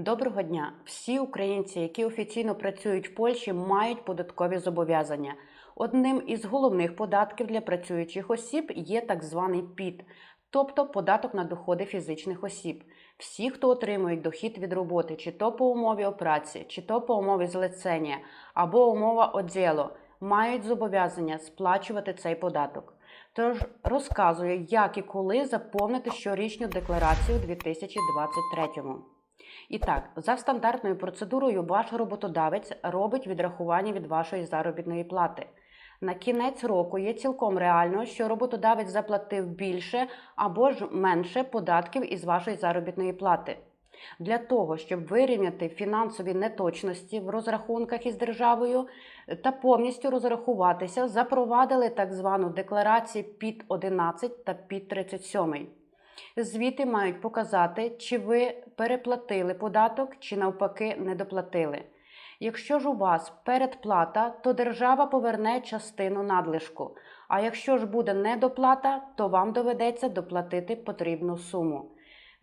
Доброго дня! Всі українці, які офіційно працюють в Польщі, мають податкові зобов'язання. Одним із головних податків для працюючих осіб є так званий ПІД, тобто податок на доходи фізичних осіб. Всі, хто отримують дохід від роботи, чи то по умові о чи то по умові злицення, або умова оділо, мають зобов'язання сплачувати цей податок. Тож розказую, як і коли заповнити щорічну декларацію у 2023. І так, за стандартною процедурою ваш роботодавець робить відрахування від вашої заробітної плати. На кінець року є цілком реально, що роботодавець заплатив більше або ж менше податків із вашої заробітної плати. Для того, щоб вирівняти фінансові неточності в розрахунках із державою та повністю розрахуватися, запровадили так звану декларацію під 11 та під 37. Звіти мають показати, чи ви переплатили податок, чи навпаки не доплатили. Якщо ж у вас передплата, то держава поверне частину надлишку. А якщо ж буде недоплата, то вам доведеться доплатити потрібну суму.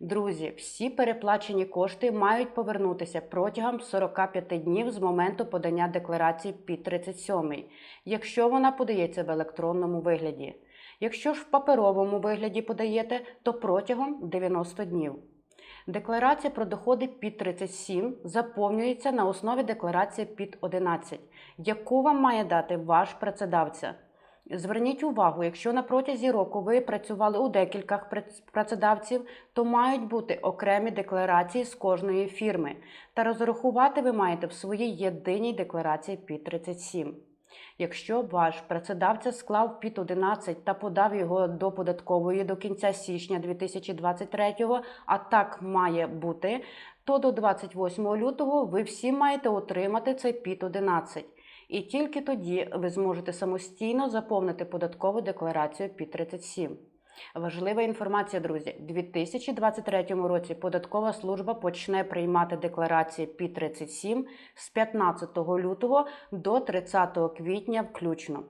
Друзі, всі переплачені кошти мають повернутися протягом 45 днів з моменту подання декларації під 37, якщо вона подається в електронному вигляді. Якщо ж в паперовому вигляді подаєте, то протягом 90 днів. Декларація про доходи під 37 заповнюється на основі декларації під 11, яку вам має дати ваш працедавця. Зверніть увагу, якщо на протязі року ви працювали у декількох працедавців, то мають бути окремі декларації з кожної фірми, та розрахувати ви маєте в своїй єдиній декларації під 37. Якщо ваш працедавця склав під 11 та подав його до податкової до кінця січня 2023, а так має бути, то до 28 лютого ви всі маєте отримати цей під 11. І тільки тоді ви зможете самостійно заповнити податкову декларацію під 37. Важлива інформація, друзі. У 2023 році податкова служба почне приймати декларації під 37 з 15 лютого до 30 квітня включно.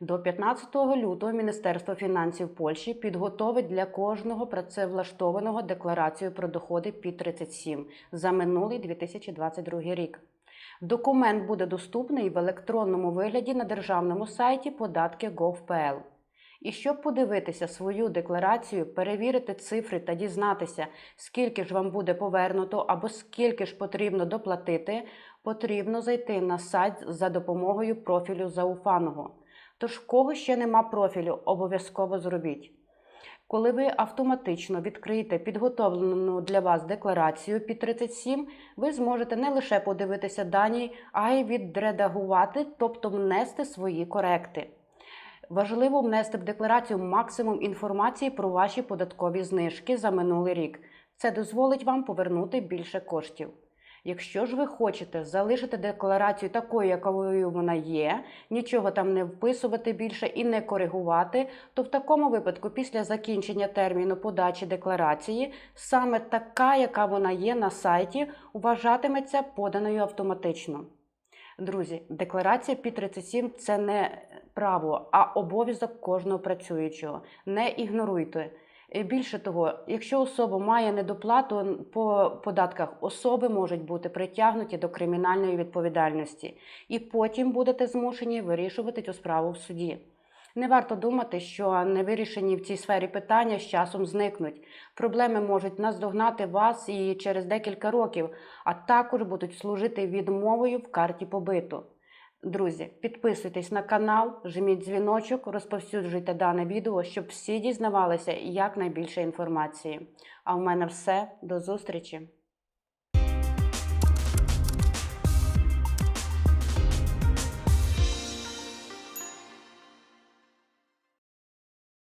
До 15 лютого Міністерство фінансів Польщі підготовить для кожного працевлаштованого декларацію про доходи під 37 за минулий 2022 рік. Документ буде доступний в електронному вигляді на державному сайті податки.gov.pl. І щоб подивитися свою декларацію, перевірити цифри та дізнатися, скільки ж вам буде повернуто або скільки ж потрібно доплатити, потрібно зайти на сайт за допомогою профілю зауфаного. Тож, кого ще нема профілю, обов'язково зробіть. Коли ви автоматично відкриєте підготовлену для вас декларацію під 37, ви зможете не лише подивитися дані, а й відредагувати, тобто внести свої коректи. Важливо внести в декларацію максимум інформації про ваші податкові знижки за минулий рік. Це дозволить вам повернути більше коштів. Якщо ж ви хочете залишити декларацію такою, якою вона є, нічого там не вписувати більше і не коригувати, то в такому випадку, після закінчення терміну подачі декларації, саме така, яка вона є на сайті, вважатиметься поданою автоматично. Друзі, декларація під 37 це не право, а обов'язок кожного працюючого. Не ігноруйте. Е, Більше того, якщо особа має недоплату по податках, особи можуть бути притягнуті до кримінальної відповідальності, і потім будете змушені вирішувати цю справу в суді. Не варто думати, що невирішені в цій сфері питання з часом зникнуть. Проблеми можуть наздогнати вас і через декілька років, а також будуть служити відмовою в карті побиту. Друзі, підписуйтесь на канал, жміть дзвіночок, розповсюджуйте дане відео, щоб всі дізнавалися якнайбільше інформації. А в мене все. До зустрічі!